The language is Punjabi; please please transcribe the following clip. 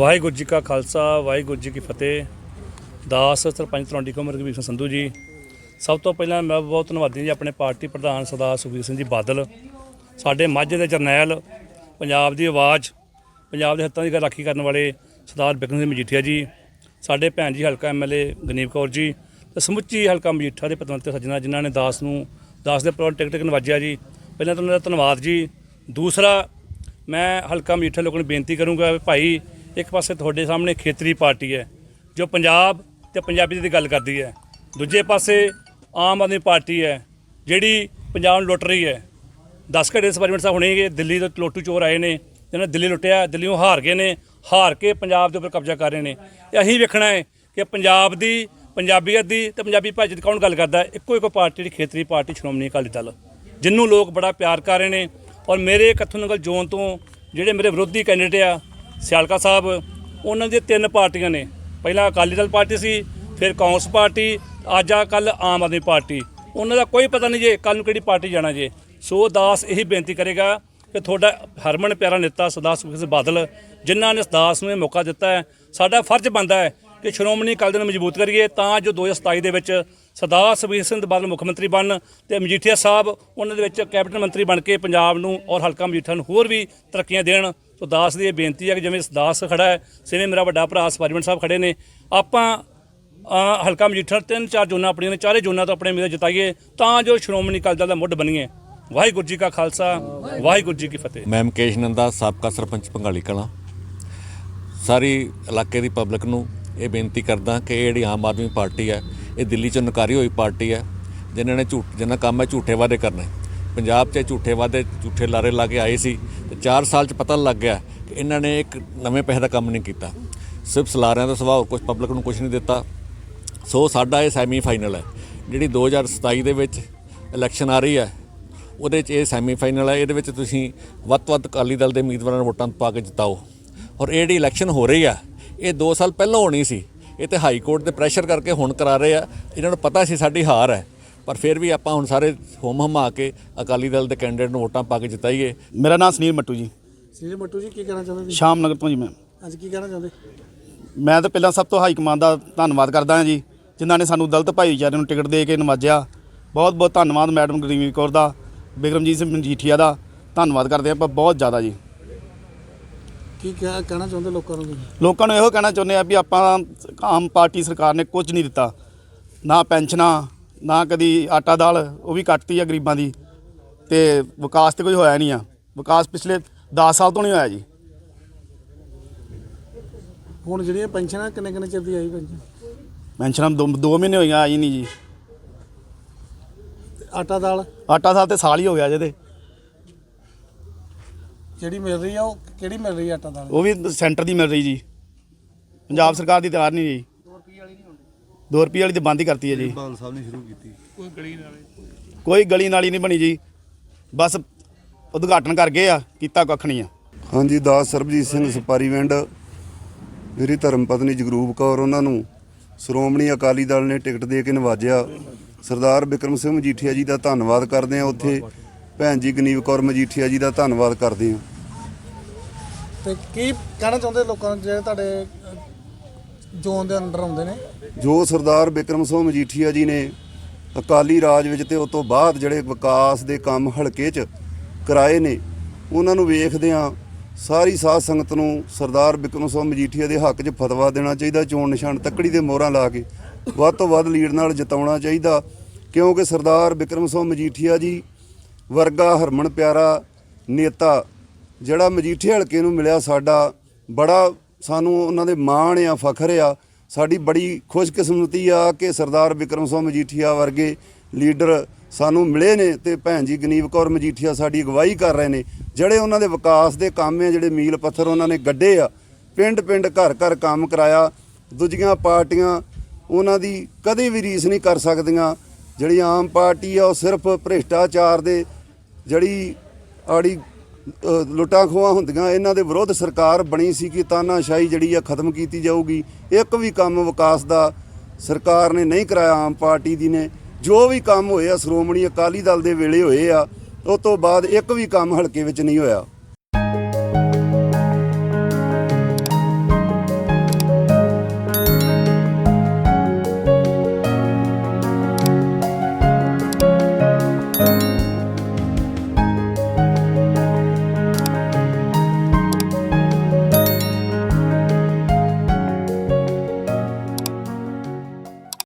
ਵਾਹਿਗੁਰੂ ਜੀ ਕਾ ਖਾਲਸਾ, ਵਾਹਿਗੁਰੂ ਜੀ ਕੀ ਫਤਿਹ। ਦਾਸ ਸਰਪੰਚ ਤਲਵੰਡੀ ਕਮਰ ਕਬੀਰ ਸਿੰਘ ਸੰਧੂ ਜੀ। ਸਭ ਤੋਂ ਪਹਿਲਾਂ ਮੈਂ ਬਹੁਤ ਧੰਨਵਾਦੀ ਜੀ ਆਪਣੇ ਪਾਰਟੀ ਪ੍ਰਧਾਨ ਸਰਦਾਰ ਸੁਖਬੀਰ ਸਿੰਘ ਜੀ ਬਾਦਲ। ਸਾਡੇ ਮਾਝੇ ਦੇ ਜਰਨੈਲ, ਪੰਜਾਬ ਦੀ ਆਵਾਜ਼, ਪੰਜਾਬ ਦੇ ਹਿੱਤਾਂ ਦੀ ਰਾਖੀ ਕਰਨ ਵਾਲੇ ਸਰਦਾਰ ਬਿਕਰਮ ਸਿੰਘ ਮਜੀਠੀਆ ਜੀ, ਸਾਡੇ ਭੈਣ ਜੀ ਹਲਕਾ ਐਮਐਲਏ ਗਨੀਪ ਕੌਰ ਜੀ, ਤੇ ਸਮੁੱਚੀ ਹਲਕਾ ਮਜੀਠਾ ਦੇ ਪਤਵੰਤੇ ਸੱਜਣਾ ਜਿਨ੍ਹਾਂ ਨੇ ਦਾਸ ਨੂੰ, ਦਾਸ ਦੇ ਪ੍ਰੋਗਰਾਮ ਟਿਕਟ ਨਵਾਜਿਆ ਜੀ। ਪਹਿਲਾਂ ਤਾਂ ਉਹਨਾਂ ਦਾ ਧੰਨਵਾਦ ਜੀ। ਦੂਸਰਾ, ਮੈਂ ਹਲਕਾ ਮਜੀਠਾ ਲੋਕਾਂ ਨੂੰ ਬੇਨਤੀ ਕਰੂੰਗਾ ਭਾਈ ਇੱਕ ਪਾਸੇ ਤੁਹਾਡੇ ਸਾਹਮਣੇ ਖੇਤਰੀ ਪਾਰਟੀ ਹੈ, ਜੋ ਪੰਜਾਬ ਤੇ ਪੰਜਾਬੀ ਦੀ ਗੱਲ ਕਰਦੀ ਹੈ। ਦੂਜੇ ਪਾਸੇ ਆਮ ਆਦਮੀ ਪਾਰਟੀ ਹੈ, ਜਿਹੜੀ ਪੰਜਾਬ ਨੂੰ ਲੁੱਟ ਰਹੀ ਹੈ। 10 ਘੜੇ ਸਪਾਰਟਮੈਂਟ ਸਾਹਿਬ ਹੁਣੇ ਕਿ ਦਿੱਲੀ ਤੋਂ ਲੋਟੂ ਚੋਰ ਆਏ ਨੇ, ਜਿਹਨਾਂ ਨੇ ਦਿੱਲੀ ਲੁੱਟਿਆ, ਦਿੱਲੀੋਂ ਹਾਰ ਗਏ ਨੇ, ਹਾਰ ਕੇ ਪੰਜਾਬ ਦੇ ਉੱਪਰ ਕਬਜ਼ਾ ਕਰ ਰਹੇ ਨੇ। ਇਹ ਅਸੀਂ ਵੇਖਣਾ ਹੈ ਕਿ ਪੰਜਾਬ ਦੀ, ਪੰਜਾਬੀਅਤ ਦੀ ਤੇ ਪੰਜਾਬੀ ਭਾਈਚਾਰੇ ਦੀ ਕੌਣ ਗੱਲ ਕਰਦਾ ਇੱਕੋ ਇੱਕੋ ਪਾਰਟੀ, ਜਿਹੜੀ ਖੇਤਰੀ ਪਾਰਟੀ ਸ਼੍ਰੋਮਣੀ ਅਕਾਲੀ ਦਲ। ਜਿਹਨੂੰ ਲੋਕ ਬੜਾ ਪਿਆਰ ਕਰ ਰਹੇ ਨੇ, ਔਰ ਮੇਰੇ ਕੱਥੂ ਨਗਰ ਜ਼ੋਨ ਤੋਂ, ਜਿਹੜੇ ਮੇਰੇ ਵਿਰੋਧੀ ਕੈਂਡੀਡੇਟ ਆ ਸਿਆਲਕਾ ਸਾਹਿਬ, ਉਹਨਾਂ ਦੀਆਂ ਤਿੰਨ ਪਾਰਟੀਆਂ ਨੇ। ਪਹਿਲਾਂ ਅਕਾਲੀ ਦਲ ਪਾਰਟੀ ਸੀ, ਫਿਰ ਕਾਂਗਰਸ ਪਾਰਟੀ, ਅੱਜ ਆ ਕੱਲ ਆਮ ਆਦਮੀ ਪਾਰਟੀ। ਉਹਨਾਂ ਦਾ ਕੋਈ ਪਤਾ ਨਹੀਂ ਜੇ ਕੱਲ ਨੂੰ ਕਿਹੜੀ ਪਾਰਟੀ ਜਾਣਾ ਜੇ। ਸੋ ਦਾਸ ਇਹੀ ਬੇਨਤੀ ਕਰੇਗਾ ਕਿ ਤੁਹਾਡਾ ਹਰਮਨ ਪਿਆਰਾ ਨੇਤਾ ਸਰਦਾਰ ਸੁਖਬੀਰ ਸਿੰਘ ਬਾਦਲ, ਜਿਨ੍ਹਾਂ ਨੇ ਦਾਸ ਨੂੰ ਇਹ ਮੌਕਾ ਦਿੱਤਾ ਹੈ, ਸਾਡਾ ਫਰਜ਼ ਬਣਦਾ ਹੈ ਕਿ ਸ਼੍ਰੋਮਣੀ ਅਕਾਲੀ ਦਲ ਨੂੰ ਮਜ਼ਬੂਤ ਕਰੀਏ, ਤਾਂ ਜੋ 2027 ਦੇ ਵਿੱਚ ਸਰਦਾਰ ਸੁਖਬੀਰ ਸਿੰਘ ਬਾਦਲ ਮੁੱਖ ਮੰਤਰੀ ਬਣਨ ਤੇ ਮਜੀਠੀਆ ਸਾਹਿਬ ਉਹਨਾਂ ਦੇ ਵਿੱਚ ਕੈਬਨਿਟ ਮੰਤਰੀ ਬਣ ਕੇ ਪੰਜਾਬ ਨੂੰ ਔਰ ਹਲਕਾ ਮਜੀਠਾ ਨੂੰ ਹੋਰ ਵੀ ਤਰੱਕੀਆਂ ਦੇਣ। ਸੋ ਦਾਸ ਦੀ ਇਹ ਬੇਨਤੀ ਹੈ ਕਿ ਜਿਵੇਂ ਦਾਸ ਖੜਾ ਹੈ, ਸਿਵੇਂ ਮੇਰਾ ਵੱਡਾ ਭਰਾ ਸਪਾਰੀਮੈਂਟ ਸਾਹਿਬ ਖੜੇ ਨੇ, ਆਪਾਂ ਹਲਕਾ ਮਜੀਠਾ ਤਿੰਨ ਚਾਰ ਜੋਨਾਂ ਆਪਣੀਆਂ ਨੇ, ਚਾਰੇ ਜੋਨਾਂ ਤੋਂ ਆਪਣੇ ਉਮੀਦਵਾਰ ਜਿਤਾਈਏ, ਤਾਂ ਜੋ ਸ਼੍ਰੋਮਣੀ ਅਕਾਲੀ ਦਲ ਦਾ ਮੁੱਢ ਬਣੀਏ। ਵਾਹਿਗੁਰੂ ਜੀ ਕਾ ਖਾਲਸਾ, ਵਾਹਿਗੁਰੂ ਜੀ ਕੀ ਫਤਿਹ। ਮੈਂ ਮੁਕੇਸ਼ ਨੰਦਾ, ਸਾਬਕਾ ਸਰਪੰਚ ਪੰਗਾਲੀ ਕਲਾਂ। ਸਾਰੀ ਇਲਾਕੇ ਦੀ ਪਬਲਿਕ ਨੂੰ ਇਹ ਬੇਨਤੀ ਕਰਦਾ ਕਿ ਇਹ ਜਿਹੜੀ ਆਮ ਆਦਮੀ ਪਾਰਟੀ ਹੈ, ਇਹ ਦਿੱਲੀ 'ਚੋਂ ਨਕਾਰੀ ਹੋਈ ਪਾਰਟੀ ਹੈ, ਜਿਨ੍ਹਾਂ ਨੇ ਝੂਠ, ਜਿਨ੍ਹਾਂ ਕੰਮ ਹੈ ਝੂਠੇ ਵਾਅਦੇ ਕਰਨੇ। ਪੰਜਾਬ 'ਚ ਝੂਠੇ ਵਾਅਦੇ, ਝੂਠੇ ਲਾਰੇ ਲਾ ਕੇ ਆਏ ਸੀ ਤੇ 4 ਸਾਲ 'ਚ ਪਤਾ ਲੱਗ ਗਿਆ ਕਿ ਇਹਨਾਂ ਨੇ ਇੱਕ ਨਵੇਂ ਪੈਸੇ ਦਾ ਕੰਮ ਨਹੀਂ ਕੀਤਾ। ਸਿਰਫ ਸਲਾਰਿਆਂ ਦਾ ਸੁਭਾਅ ਕੁਝ ਪਬਲਿਕ ਨੂੰ ਕੁਝ ਨਹੀਂ ਦਿੱਤਾ। ਸੋ ਸਾਡਾ ਇਹ ਸੈਮੀ ਫਾਈਨਲ ਹੈ। ਜਿਹੜੀ 2027 ਦੇ ਵਿੱਚ ਇਲੈਕਸ਼ਨ ਆ ਰਹੀ ਹੈ, ਉਹਦੇ 'ਚ ਇਹ ਸੈਮੀ ਫਾਈਨਲ ਹੈ। ਇਹਦੇ ਵਿੱਚ ਤੁਸੀਂ ਵੱਧ ਤੋਂ ਵੱਧ ਅਕਾਲੀ ਦਲ ਦੇ ਉਮੀਦਵਾਰਾਂ ਨੂੰ ਵੋਟਾਂ ਪਾ ਕੇ ਜਿਤਾਓ। ਔਰ ਇਹ ਜਿਹੜੀ ਇਲੈਕਸ਼ਨ ਹੋ ਰਹੀ ਆ, ਇਹ 2 ਸਾਲ ਪਹਿਲਾਂ ਹੋਣੀ ਸੀ। ਇਹ ਤੇ ਹਾਈ ਕੋਰਟ ਦੇ ਪ੍ਰੈਸ਼ਰ ਕਰਕੇ ਹੁਣ ਕਰਾ ਰਹੇ ਆ। ਇਹਨਾਂ ਨੂੰ ਪਤਾ ਸੀ ਸਾਡੀ ਹਾਰ ਹੈ। ਪਰ ਫਿਰ ਵੀ ਆਪਾਂ ਹੁਣ ਸਾਰੇ ਹੋਮ ਹਮਾ ਕੇ ਅਕਾਲੀ ਦਲ ਦੇ ਕੈਂਡੀਡੇਟ ਨੂੰ ਵੋਟਾਂ ਪਾ ਕੇ ਜਿਤਾਈਏ। ਮੇਰਾ ਨਾਮ ਸੁਨੀਲ ਮੱਟੂ ਜੀ। ਸੀਜੇ ਮੱਟੂ ਜੀ ਕੀ ਕਹਿਣਾ ਚਾਹੁੰਦੇ ਸ਼ਾਮ ਨਗਰ ਤੋਂ ਜੀ ਮੈਂ। ਅੱਜ ਕੀ ਕਹਿਣਾ ਚਾਹੁੰਦੇ? ਮੈਂ ਤਾਂ ਪਹਿਲਾਂ ਸਭ ਤੋਂ ਹਾਈ ਕਮਾਂਡ ਦਾ ਧੰਨਵਾਦ ਕਰਦਾ ਹਾਂ ਜੀ ਜਿਨ੍ਹਾਂ ਨੇ ਸਾਨੂੰ ਦਲਿਤ ਭਾਈਚਾਰੇ ਨੂੰ ਟਿਕਟ ਦੇ ਕੇ ਨਵਾਜਿਆ। ਬਹੁਤ ਬਹੁਤ ਧੰਨਵਾਦ ਮੈਡਮ ਗਰੀਵੀ ਕੌਰ ਦਾ ਬਿਕਰਮਜੀਤ ਸਿੰਘ ਮਜੀਠੀਆ ਦਾ। ਧੰਨਵਾਦ ਕਰਦੇ ਆਪਾਂ ਬਹੁਤ ਜ਼ਿਆਦਾ ਜੀ। ਕੀ ਕਹਿ- ਕਹਿਣਾ ਚਾਹੁੰਦੇ ਲੋਕਾਂ ਨੂੰ ਤੁਸੀਂ? ਲੋਕਾਂ ਨੂੰ ਇਹੋ ਕਹਿਣਾ ਚਾਹੁੰਦੇ ਆ ਵੀ ਆਪਾਂ ਆਮ ਪਾਰਟੀ ਸਰਕਾਰ ਨੇ ਕੁਝ ਨਹੀਂ ਦਿੱਤਾ। ਨਾ ਪੈਨਸ਼ਨਾਂ ਨਾ ਕਦੀ ਆਟਾ ਦਾਲ ਉਹ ਵੀ ਕੱਟਤੀ ਆ ਗਰੀਬਾਂ ਦੀ। ਤੇ ਵਿਕਾਸ ਤੇ ਕੋਈ ਹੋਇਆ ਨਹੀਂ ਆ। ਵਿਕਾਸ ਪਿਛਲੇ 10 ਸਾਲ ਤੋਂ ਨਹੀਂ ਹੋਇਆ ਜੀ। ਹੁਣ ਜਿਹੜੀਆਂ ਪੈਨਸ਼ਨਾਂ ਕਿੰਨੇ ਕਿੰਨੇ ਚਿਰ ਦੀ ਆਈ ਪੈਨਸ਼ਨ? ਪੈਨਸ਼ਨਾਂ ਦੋ ਦੋ ਮਹੀਨੇ ਹੋਈਆਂ ਆਈ ਨਹੀਂ ਜੀ। ਆਟਾ ਦਾਲ? ਆਟਾ ਸਾਲ ਤੇ ਸਾਲ ਹੀ ਹੋ ਗਿਆ ਜਿਹਦੇ। ਜਿਹੜੀ ਮਿਲ ਰਹੀ ਆ ਉਹ ਕਿਹੜੀ ਮਿਲ ਰਹੀ ਆ ਆਟਾ ਦਾਲ? ਉਹ ਵੀ ਸੈਂਟਰ ਦੀ ਮਿਲ ਰਹੀ ਜੀ। ਪੰਜਾਬ ਸਰਕਾਰ ਦੀ ਤਿਆਰ ਨਹੀਂ ਜੀ। 2 ਰੁਪਏ ਵਾਲੀ ਤੇ ਬੰਦ ਹੀ ਕਰਤੀ ਹੈ ਜੀ। ਬਾਲ ਸਾਹਿਬ ਨੇ ਸ਼ੁਰੂ ਕੀਤੀ। ਕੋਈ ਗਲੀ ਨਾਲੀ? ਨਹੀਂ ਬਣੀ ਜੀ। ਬਸ ਉਦਘਾਟਨ ਕਰ ਗਏ ਆ ਕੀਤਾ ਕੱਖ ਨਹੀਂ ਆ। ਹਾਂਜੀ ਦਾਸ ਸਰਬਜੀਤ ਸਿੰਘ ਸਪਾਰੀਵਿੰਡ ਮੇਰੀ ਧਰਮ ਪਤਨੀ ਜਗਰੂਪ ਕੌਰ ਉਹਨਾਂ ਨੂੰ ਸ਼੍ਰੋਮਣੀ ਅਕਾਲੀ ਦਲ ਨੇ ਟਿਕਟ ਦੇ ਕੇ ਨਵਾਜਿਆ। ਸਰਦਾਰ ਬਿਕਰਮ ਸਿੰਘ ਮਜੀਠੀਆ ਜੀ ਦਾ ਧੰਨਵਾਦ ਕਰਦੇ ਆ। ਉੱਥੇ ਭੈਣ ਜੀ ਗਨੀਵ ਕੌਰ ਮਜੀਠੀਆ ਜੀ ਦਾ ਧੰਨਵਾਦ ਕਰਦੇ ਆ। ਤੇ ਕੀ ਕਹਿਣਾ ਚਾਹੁੰਦੇ ਲੋਕਾਂ ਨੂੰ ਜਿਹੜੇ ਤੁਹਾਡੇ ਜ਼ੋਨ ਦੇ ਅੰਡਰ ਆਉਂਦੇ ਨੇ। ਜੋ ਸਰਦਾਰ ਬਿਕਰਮ ਸਿੰਘ ਮਜੀਠੀਆ ਜੀ ਨੇ ਅਕਾਲੀ ਰਾਜ ਵਿੱਚ ਤੇ ਉਸ ਤੋਂ ਬਾਅਦ ਜਿਹੜੇ ਵਿਕਾਸ ਦੇ ਕੰਮ ਹਲਕੇ 'ਚ ਕਰਾਏ ਨੇ, ਉਹਨਾਂ ਨੂੰ ਵੇਖਦਿਆਂ ਸਾਰੀ ਸਾਧ ਸੰਗਤ ਨੂੰ ਸਰਦਾਰ ਬਿਕਰਮ ਸਿੰਘ ਮਜੀਠੀਆ ਦੇ ਹੱਕ 'ਚ ਫਤਵਾ ਦੇਣਾ ਚਾਹੀਦਾ, ਚੋਣ ਨਿਸ਼ਾਨ ਤੱਕੜੀ ਦੇ ਮੋਹਰਾਂ ਲਾ ਕੇ ਵੱਧ ਤੋਂ ਵੱਧ ਲੀਡ ਨਾਲ ਜਿਤਾਉਣਾ ਚਾਹੀਦਾ, ਕਿਉਂਕਿ ਸਰਦਾਰ ਬਿਕਰਮ ਸਿੰਘ ਮਜੀਠੀਆ ਜੀ ਵਰਗਾ ਹਰਮਨ ਪਿਆਰਾ ਨੇਤਾ ਜਿਹੜਾ ਮਜੀਠੇ ਹਲਕੇ ਨੂੰ ਮਿਲਿਆ ਸਾਡਾ ਬੜਾ ਸਾਨੂੰ ਉਹਨਾਂ ਦੇ ਮਾਣ ਆ, ਫਖਰ ਆ। ਸਾਡੀ ਬੜੀ ਖੁਸ਼ਕਿਸਮਤੀ ਆ ਕਿ ਸਰਦਾਰ ਵਿਕਰਮ ਸਿੰਘ ਮਜੀਠੀਆ ਵਰਗੇ ਲੀਡਰ ਸਾਨੂੰ ਮਿਲੇ ਨੇ ਤੇ ਭੈਣ ਜੀ ਗਨੀਵ ਕੌਰ ਮਜੀਠੀਆ ਸਾਡੀ ਅਗਵਾਈ ਕਰ ਰਹੇ ਨੇ। ਜਿਹੜੇ ਉਹਨਾਂ ਦੇ ਵਿਕਾਸ ਦੇ ਕੰਮ ਆ, ਜਿਹੜੇ ਮੀਲ ਪੱਥਰ ਉਹਨਾਂ ਨੇ ਗੱਡੇ ਆ ਪਿੰਡ ਪਿੰਡ ਘਰ ਘਰ ਕੰਮ ਕਰਾਇਆ, ਦੂਜੀਆਂ ਪਾਰਟੀਆਂ ਉਹਨਾਂ ਦੀ ਕਦੇ ਵੀ ਰੀਸ ਨਹੀਂ ਕਰ ਸਕਦੀਆਂ। ਜਿਹੜੀ ਆਮ ਪਾਰਟੀ ਆ, ਉਹ ਸਿਰਫ ਭ੍ਰਿਸ਼ਟਾਚਾਰ ਦੇ ਜਿਹੜੀ ਆੜੀ ਲੁੱਟਾਂ ਖੋਹਾਂ ਹੁੰਦੀਆਂ। ਇਹਨਾਂ ਦੇ ਵਿਰੁੱਧ ਸਰਕਾਰ ਬਣੀ ਸੀ ਕਿ ਤਾਨਾਸ਼ਾਹੀ ਜਿਹੜੀ ਆ ਖਤਮ ਕੀਤੀ ਜਾਊਗੀ। ਇੱਕ ਵੀ ਕੰਮ ਵਿਕਾਸ ਦਾ ਸਰਕਾਰ ਨੇ ਨਹੀਂ ਕਰਾਇਆ, ਆਮ ਪਾਰਟੀ ਦੀ ਨੇ। ਜੋ ਵੀ ਕੰਮ ਹੋਏ ਆ, ਸ਼੍ਰੋਮਣੀ ਅਕਾਲੀ ਦਲ ਦੇ ਵੇਲੇ ਹੋਏ ਆ, ਉਹ ਤੋਂ ਬਾਅਦ ਇੱਕ ਵੀ ਕੰਮ ਹਲਕੇ ਵਿੱਚ ਨਹੀਂ ਹੋਇਆ।